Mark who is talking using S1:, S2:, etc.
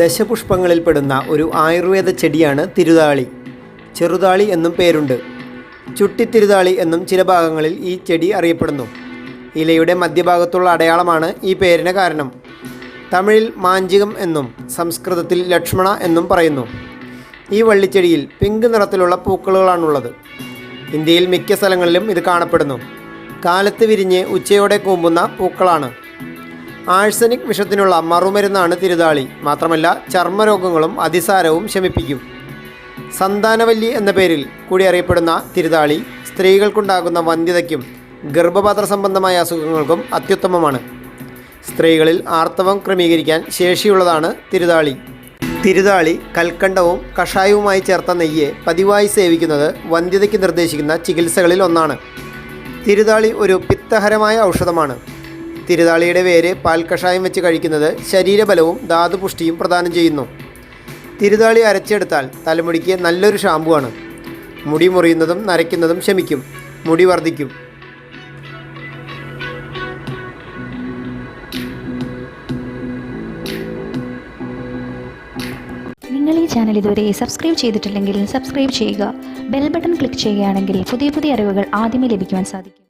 S1: ദശപുഷ്പങ്ങളിൽപ്പെടുന്ന ഒരു ആയുർവേദ ചെടിയാണ് തിരുതാളി. ചെറുതാളി എന്നും പേരുണ്ട്. ചുട്ടിത്തിരുതാളി എന്നും ചില ഭാഗങ്ങളിൽ ഈ ചെടി അറിയപ്പെടുന്നു. ഇലയുടെ മധ്യഭാഗത്തുള്ള അടയാളമാണ് ഈ പേരിന് കാരണം. തമിഴിൽ മാഞ്ചികം എന്നും സംസ്കൃതത്തിൽ ലക്ഷ്മണ എന്നും പറയുന്നു. ഈ വള്ളിച്ചെടിയിൽ പിങ്ക് നിറത്തിലുള്ള പൂക്കളുകളാണുള്ളത്. ഇന്ത്യയിൽ മിക്ക സ്ഥലങ്ങളിലും ഇത് കാണപ്പെടുന്നു. കാലത്ത് വിരിഞ്ഞ് ഉച്ചയോടെ കൂമ്പുന്ന പൂക്കളാണ്. ആഴ്സനിക് വിഷത്തിനുള്ള മറുമരുന്നാണ് തിരുതാളി. മാത്രമല്ല ചർമ്മരോഗങ്ങളും അതിസാരവും ശമിപ്പിക്കും. സന്താനവല്ലി എന്ന പേരിൽ കൂടി അറിയപ്പെടുന്ന തിരുതാളി സ്ത്രീകൾക്കുണ്ടാകുന്ന വന്ധ്യതയ്ക്കും ഗർഭപാത്ര സംബന്ധമായ അസുഖങ്ങൾക്കും അത്യുത്തമമാണ്. സ്ത്രീകളിൽ ആർത്തവം ക്രമീകരിക്കാൻ ശേഷിയുള്ളതാണ് തിരുതാളി. തിരുതാളി കൽക്കണ്ടവും കഷായവുമായി ചേർത്ത നെയ്യെ പതിവായി സേവിക്കുന്നത് വന്ധ്യതയ്ക്ക് നിർദ്ദേശിക്കുന്ന ചികിത്സകളിൽ ഒന്നാണ്. തിരുതാളി ഒരു പിത്തഹരമായ ഔഷധമാണ്. തിരുതാളിയുടെ വേര് പാൽ കഷായം വെച്ച് കഴിക്കുന്നത് ശരീരബലവും ധാതുപുഷ്ടിയും പ്രദാനം ചെയ്യുന്നു. തിരുതാളി അരച്ചെടുത്താൽ തലമുടിക്ക് നല്ലൊരു ഷാമ്പുവാണ്. മുടി മുറിയുന്നതും നരയ്ക്കുന്നതും ശമിക്കും. മുടി വർദ്ധിക്കും.
S2: നിങ്ങൾ ഈ ചാനൽ ഇതുവരെ സബ്സ്ക്രൈബ് ചെയ്തിട്ടില്ലെങ്കിൽ സബ്സ്ക്രൈബ് ചെയ്യുക. ബെൽ ബട്ടൺ ക്ലിക്ക് ചെയ്യുകയാണെങ്കിൽ പുതിയ പുതിയ അറിവുകൾ ആദ്യമേ ലഭിക്കുവാൻ സാധിക്കും.